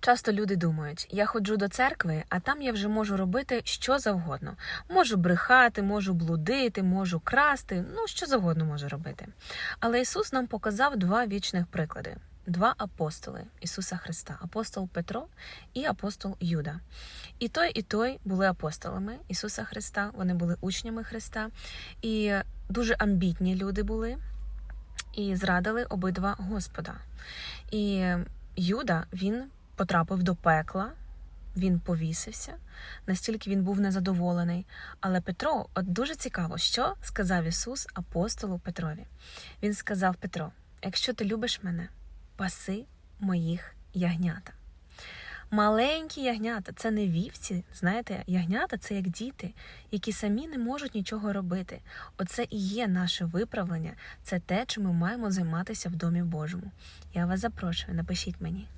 Часто люди думають, я ходжу до церкви, а там я вже можу робити що завгодно. Можу брехати, можу блудити, можу красти, ну що завгодно можу робити. Але Ісус нам показав два вічних приклади: два апостоли Ісуса Христа: апостол Петро і апостол Юда. І той, і той були апостолами Ісуса Христа, вони були учнями Христа, і дуже амбітні люди були, і зрадили обидва Господа. І Юда він потрапив до пекла, він повісився, настільки він був незадоволений. Але Петро, от дуже цікаво, що сказав Ісус апостолу Петрові. Він сказав Петро: якщо ти любиш мене, паси моїх ягнята. Маленькі ягнята це не вівці. Знаєте, ягнята це як діти, які самі не можуть нічого робити. Оце і є наше виправлення, це те, чим ми маємо займатися в Домі Божому. Я вас запрошую, напишіть мені.